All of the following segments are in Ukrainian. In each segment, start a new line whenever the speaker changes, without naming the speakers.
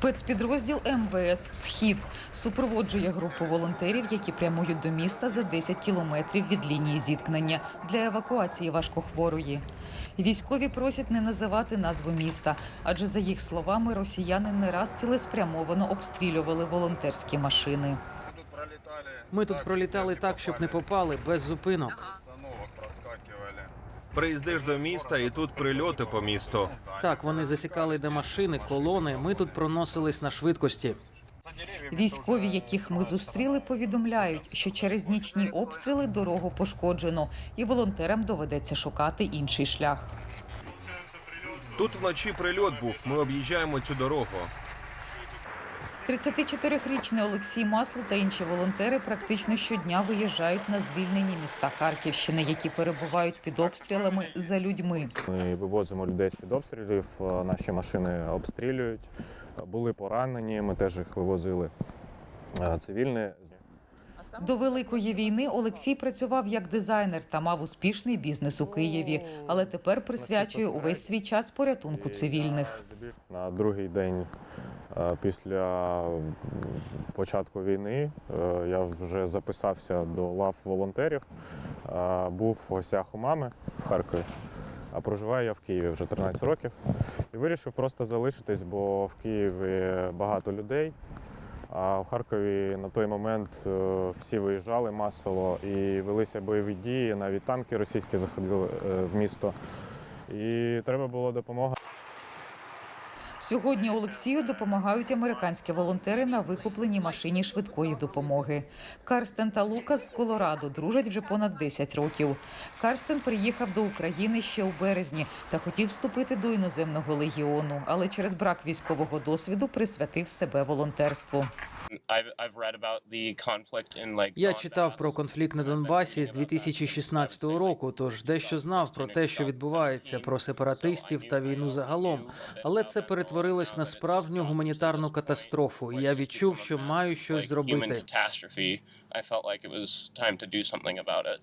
Спецпідрозділ МВС Схід супроводжує групу волонтерів, які прямують до міста за 10 кілометрів від лінії зіткнення для евакуації важкохворої. Військові просять не називати назву міста, адже за їх словами росіяни не раз цілеспрямовано обстрілювали волонтерські машини.
Ми тут пролітали так, щоб не попали, без зупинок.
Приїздиш до міста, і тут прильоти по місту.
Так, вони засікали де машини, колони. Ми тут проносились на швидкості.
Військові, яких ми зустріли, повідомляють, що через нічні обстріли дорогу пошкоджено, і волонтерам доведеться шукати інший шлях.
Тут вночі прильот був. Ми об'їжджаємо цю дорогу.
34-річний Олексій Масло та інші волонтери практично щодня виїжджають на звільнені міста Харківщини, які перебувають під обстрілами за людьми.
Ми вивозимо людей з під обстрілів, наші машини обстрілюють. Були поранені, ми теж їх вивозили. цивільне.
До великої війни Олексій працював як дизайнер та мав успішний бізнес у Києві, але тепер присвячує увесь свій час порятунку цивільних.
На другий день е, після початку війни е, я вже записався до лав волонтерів. Е, Був в гостях у мами в Харкові, а проживаю я в Києві вже 13 років. І вирішив просто залишитись, бо в Києві багато людей. А в Харкові на той момент е, всі виїжджали масово і велися бойові дії, навіть танки російські заходили е, в місто. І треба була допомога.
Сьогодні Олексію допомагають американські волонтери на викупленій машині швидкої допомоги. Карстен та Лукас з Колорадо дружать вже понад 10 років. Карстен приїхав до України ще у березні та хотів вступити до іноземного легіону, але через брак військового досвіду присвятив себе волонтерству.
I've I've read about the conflict in like
Я читав про конфлікт на Донбасі з 2016 року, тож дещо знав про те, що відбувається, про сепаратистів та війну загалом. Але це перетворилось на справжню гуманітарну катастрофу. І я відчув, що маю щось зробити.
catastrophe. I felt like it was time to do something about it.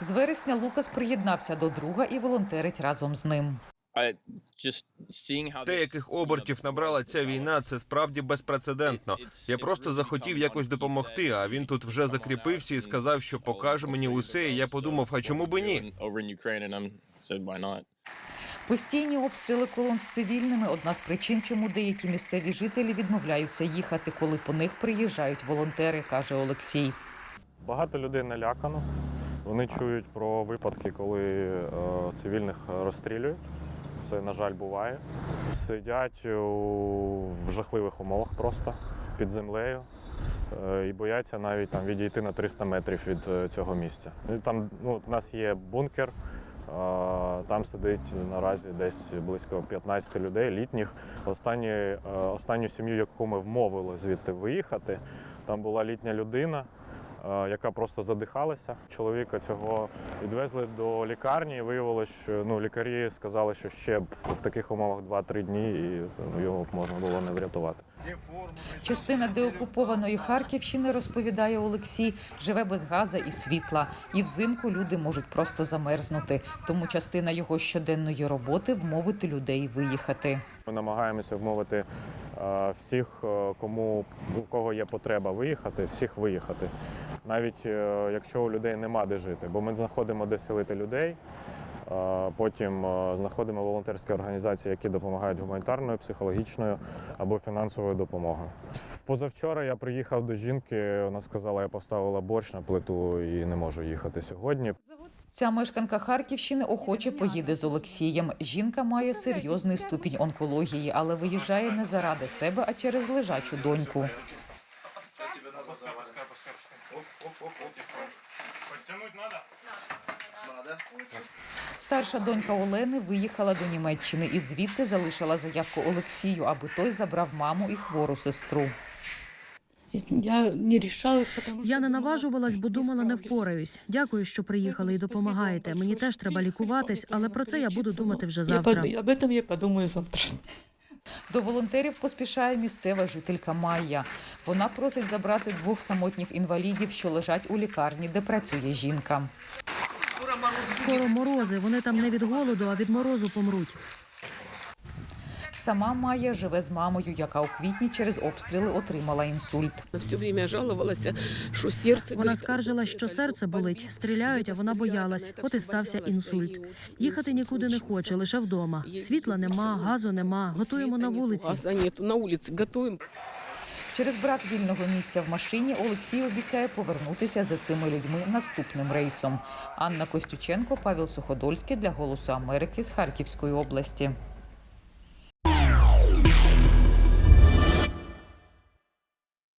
З вересня Лукас приєднався до друга і волонтерить разом з ним.
Те, яких обертів набрала ця війна, це справді безпрецедентно. Я просто захотів якось допомогти. А він тут вже закріпився і сказав, що покаже мені усе. І я подумав, а чому би ні?
Постійні обстріли колон з цивільними одна з причин, чому деякі місцеві жителі відмовляються їхати, коли по них приїжджають волонтери, каже Олексій.
Багато людей налякано. Вони чують про випадки, коли е, цивільних розстрілюють. Це, на жаль, буває. Сидять в жахливих умовах просто під землею е, і бояться навіть там відійти на 300 метрів від е, цього місця. Там ну, в нас є бункер. Там сидить наразі десь близько 15 людей, літніх. Останні, е, останню сім'ю, яку ми вмовили звідти виїхати, там була літня людина, яка просто задихалася. Чоловіка цього відвезли до лікарні і виявилось, що ну, лікарі сказали, що ще б в таких умовах 2-3 дні і ну, його б можна було не врятувати.
Частина деокупованої Харківщини, розповідає Олексій, живе без газа і світла. І взимку люди можуть просто замерзнути. Тому частина його щоденної роботи вмовити людей виїхати.
Ми намагаємося вмовити е, всіх, е, кому у кого є потреба виїхати, всіх виїхати. Навіть е, якщо у людей нема де жити, бо ми знаходимо де селити людей. Потім знаходимо волонтерські організації, які допомагають гуманітарною, психологічною або фінансовою допомогою. Позавчора я приїхав до жінки. Вона сказала, я поставила борщ на плиту і не можу їхати сьогодні.
Ця мешканка Харківщини охоче поїде з Олексієм. Жінка має серйозний ступінь онкології, але виїжджає не заради себе, а через лежачу доньку. Старша донька Олени виїхала до Німеччини і звідти залишила заявку Олексію, аби той забрав маму і хвору сестру.
Я не решалась, потому что
Я не наважувалась, бо думала, не впораюсь. Дякую, що приїхали і допомагаєте. Мені теж треба лікуватись, але про це я буду думати вже завтра.
под- об этом я подумаю завтра.
До волонтерів поспішає місцева жителька Майя. Вона просить забрати двох самотніх інвалідів, що лежать у лікарні, де працює жінка.
Скоро морози. Вони там не від голоду, а від морозу помруть.
Сама Майя живе з мамою, яка у квітні через обстріли отримала інсульт.
Все время жаловалася, що серце...
Вона скаржила, що серце болить, стріляють, а вона боялась. От і стався інсульт. Їхати нікуди не хоче, лише вдома. Світла нема, газу нема. Готуємо на вулиці.
Газа нету, на вулиці готуємо.
Через брак вільного місця в машині Олексій обіцяє повернутися за цими людьми наступним рейсом. Анна Костюченко, Павел Суходольський для Голосу Америки з Харківської області.